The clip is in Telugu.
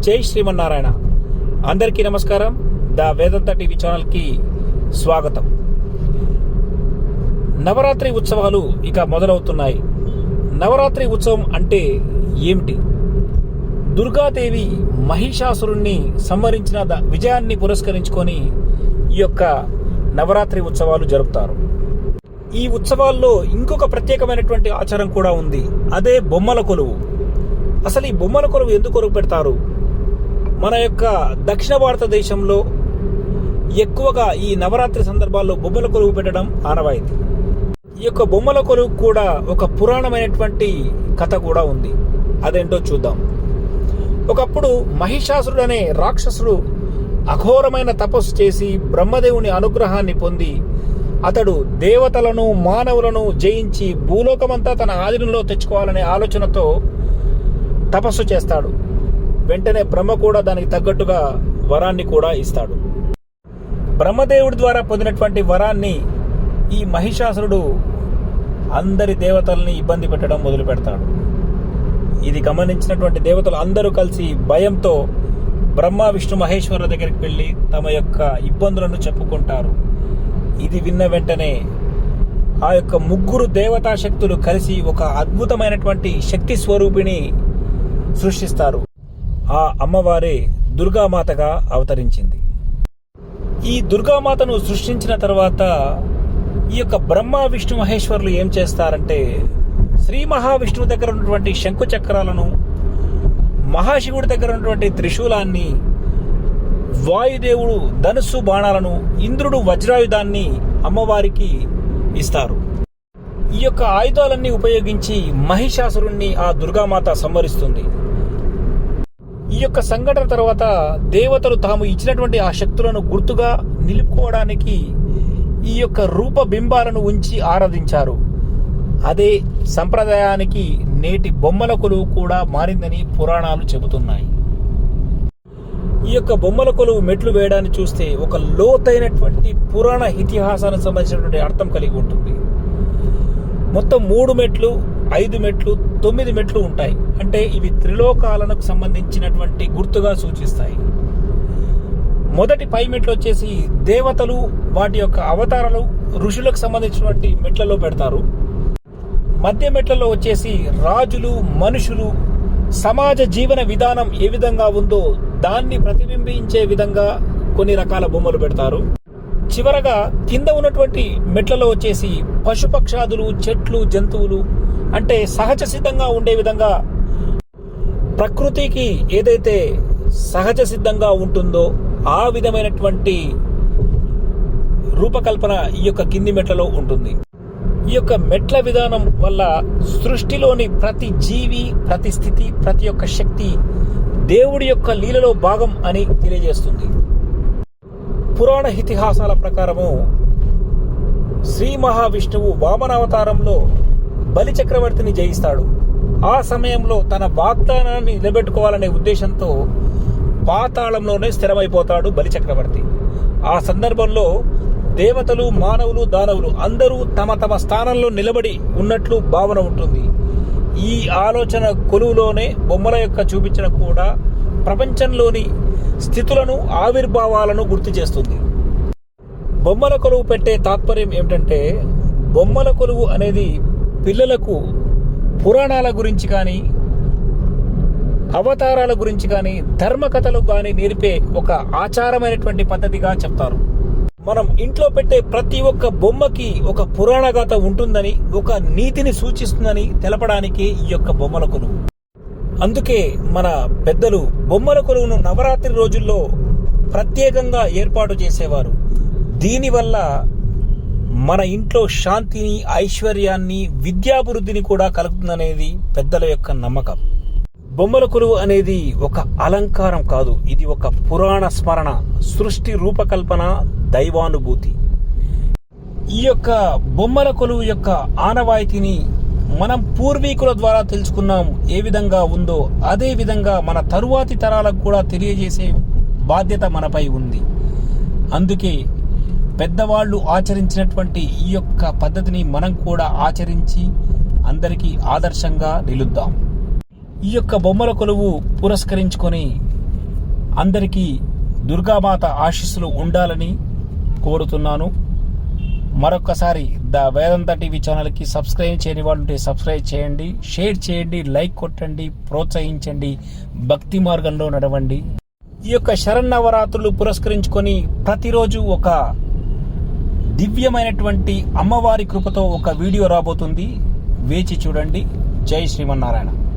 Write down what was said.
జై శ్రీమన్నారాయణ. అందరికీ నమస్కారం. ద వేదంత టీవీ ఛానల్కి స్వాగతం. నవరాత్రి ఉత్సవాలు ఇక మొదలవుతున్నాయి. నవరాత్రి ఉత్సవం అంటే ఏమిటి? దుర్గాదేవి మహిషాసురుణ్ణి సంహరించిన ద- విజయాన్ని పురస్కరించుకొని ఈ యొక్క నవరాత్రి ఉత్సవాలు జరుపుతారు. ఈ ఉత్సవాల్లో ఇంకొక ప్రత్యేకమైనటువంటి ఆచారం కూడా ఉంది. అదే బొమ్మల కొలువు. అసలు ఈ బొమ్మల కొలువు ఎందుకు కొలువు పెడతారు మన యొక్క దక్షిణ భారతదేశంలో ఎక్కువగా ఈ నవరాత్రి సందర్భాల్లో బొమ్మల కొలువు పెట్టడం ఆనవాయితీ. ఈ యొక్క బొమ్మల కొలువు కూడా ఒక పురాణమైనటువంటి కథ కూడా ఉంది. అదేంటో చూద్దాం. ఒకప్పుడు మహిషాసురుడు అనే రాక్షసుడు అఘోరమైన తపస్సు చేసి బ్రహ్మదేవుని అనుగ్రహాన్ని పొంది అతడు దేవతలను మానవులను జయించి భూలోకమంతా తన ఆధీనంలో తెచ్చుకోవాలనే ఆలోచనతో తపస్సు చేస్తాడు. వెంటనే బ్రహ్మ కూడా దానికి తగ్గట్టుగా వరాన్ని కూడా ఇస్తాడు. బ్రహ్మదేవుడి ద్వారా పొందినటువంటి వరాన్ని ఈ మహిషాసురుడు అందరి దేవతల్ని ఇబ్బంది పెట్టడం మొదలు పెడతాడు. ఇది గమనించినటువంటి దేవతలు అందరూ కలిసి భయంతో బ్రహ్మ విష్ణు మహేశ్వరుల దగ్గరికి వెళ్ళి తమ యొక్క ఇబ్బందులను చెప్పుకుంటారు. ఇది విన్న వెంటనే ఆ యొక్క ముగ్గురు దేవతా శక్తులు కలిసి ఒక అద్భుతమైనటువంటి శక్తి స్వరూపిణి సృష్టిస్తారు. ఆ అమ్మవారే దుర్గామాతగా అవతరించింది. ఈ దుర్గామాతను సృష్టించిన తర్వాత ఈ యొక్క బ్రహ్మ విష్ణు మహేశ్వరులు ఏం చేస్తారంటే శ్రీ మహావిష్ణువు దగ్గర ఉన్నటువంటి శంకు చక్రాలను మహాశివుడి దగ్గర ఉన్నటువంటి త్రిశూలాన్ని వాయుదేవుడు ధనుస్సు బాణాలను ఇంద్రుడు వజ్రాయుధాన్ని అమ్మవారికి ఇస్తారు. ఈ యొక్క ఆయుధాలన్నీ ఉపయోగించి మహిషాసురుణ్ణి ఆ దుర్గామాత సంహరిస్తుంది. ఈ యొక్క సంఘటన తర్వాత దేవతలు తాము ఇచ్చినటువంటి ఆ శక్తులను గుర్తుగా నిలుపుకోవడానికి ఈ యొక్క రూపబింబాలను ఉంచి ఆరాధించారు. అదే సంప్రదాయానికి నేటి బొమ్మల కొలువు కూడా మారిందని పురాణాలు చెబుతున్నాయి. ఈ యొక్క బొమ్మల కొలువు మెట్లు వేయడాన్ని చూస్తే ఒక లోతైనటువంటి పురాణ ఇతిహాసానికి సంబంధించినటువంటి అర్థం కలిగి ఉంటుంది. మొత్తం మూడు మెట్లు ఐదు మెట్లు తొమ్మిది మెట్లు ఉంటాయి. అంటే ఇవి త్రిలోకాలకు సంబంధించినటువంటి గుర్తుగా సూచిస్తాయి. మొదటి పై మెట్లు వచ్చేసి దేవతలు వాటి యొక్క అవతారాలు ఋషులకు సంబంధించినటువంటి మెట్లలో పెడతారు. మధ్య మెట్లలో వచ్చేసి రాజులు మనుషులు సమాజ జీవన విధానం ఏ విధంగా ఉందో దాన్ని ప్రతిబింబించే విధంగా కొన్ని రకాల బొమ్మలు పెడతారు. చివరగా కింద ఉన్నటువంటి మెట్లలో వచ్చేసి పశుపక్షాదులు చెట్లు జంతువులు అంటే సహజ సిద్ధంగా ఉండే విధంగా ప్రకృతికి ఏదైతే సహజ సిద్ధంగా ఉంటుందో ఆ విధమైనటువంటి రూపకల్పన ఈ యొక్క కింది మెట్లలో ఉంటుంది. ఈ యొక్క మెట్ల విధానం వల్ల సృష్టిలోని ప్రతి జీవి ప్రతి స్థితి ప్రతి ఒక్క శక్తి దేవుడి యొక్క లీలలో భాగం అని తెలియజేస్తుంది. పురాణ ఇతిహాసాల ప్రకారము శ్రీ మహావిష్ణువు వామనావతారంలో బలి చక్రవర్తిని జయిస్తాడు. ఆ సమయంలో తన వాగ్దానాన్ని నిలబెట్టుకోవాలనే ఉద్దేశంతో పాతాళంలోనే స్థిరమైపోతాడు బలి చక్రవర్తి. ఆ సందర్భంలో దేవతలు మానవులు దానవులు అందరూ తమ తమ స్థానంలో నిలబడి ఉన్నట్లు భావన ఉంటుంది. ఈ ఆలోచన కొలువులోనే బొమ్మల యొక్క చూపించిన కూడా ప్రపంచంలోని స్థితులను ఆవిర్భావాలను గుర్తు చేస్తుంది. బొమ్మల కొలువు పెట్టే తాత్పర్యం ఏమిటంటే బొమ్మల కొలువు అనేది పిల్లలకు పురాణాల గురించి కానీ అవతారాల గురించి కానీ ధర్మకథలు కానీ నేర్పే ఒక ఆచారమైనటువంటి పద్ధతిగా చెప్తారు. మనం ఇంట్లో పెట్టే ప్రతి ఒక్క బొమ్మకి ఒక పురాణ గాథ ఉంటుందని ఒక నీతిని సూచిస్తుందని తెలపడానికి ఈ యొక్క బొమ్మల కొలువు. అందుకే మన పెద్దలు బొమ్మల కొలువును నవరాత్రి రోజుల్లో ప్రత్యేకంగా ఏర్పాటు చేసేవారు. దీనివల్ల మన ఇంట్లో శాంతిని ఐశ్వర్యాన్ని విద్యాభివృద్ధిని కూడా కలుగుతుందనేది పెద్దల యొక్క నమ్మకం. బొమ్మల కొలువు అనేది ఒక అలంకారం కాదు. ఇది ఒక పురాణ స్మరణ సృష్టి రూపకల్పన దైవానుభూతి. ఈ యొక్క బొమ్మల కొలువు యొక్క ఆనవాయితీని మనం పూర్వీకుల ద్వారా తెలుసుకున్నాం. ఏ విధంగా ఉందో అదే విధంగా మన తరువాతి తరాలకు కూడా తెలియజేసే బాధ్యత మనపై ఉంది. అందుకే పెద్దవాళ్ళు ఆచరించినటువంటి ఈ యొక్క పద్ధతిని మనం కూడా ఆచరించి అందరికీ ఆదర్శంగా నిలుద్దాం. ఈ యొక్క బొమ్మల కొలువు పురస్కరించుకొని అందరికీ దుర్గామాత ఆశీస్సులు ఉండాలని కోరుతున్నాను. మరొకసారి ద వేదంత టీవీ ఛానల్కి సబ్స్క్రైబ్ చేయని వాళ్ళు ఉంటే సబ్స్క్రైబ్ చేయండి షేర్ చేయండి లైక్ కొట్టండి ప్రోత్సహించండి భక్తి మార్గంలో నడవండి. ఈ యొక్క శరన్నవరాత్రులు పురస్కరించుకొని ప్రతిరోజు ఒక దివ్యమైనటువంటి అమ్మవారి కృపతో ఒక వీడియో రాబోతుంది. వేచి చూడండి. జై శ్రీమన్నారాయణ.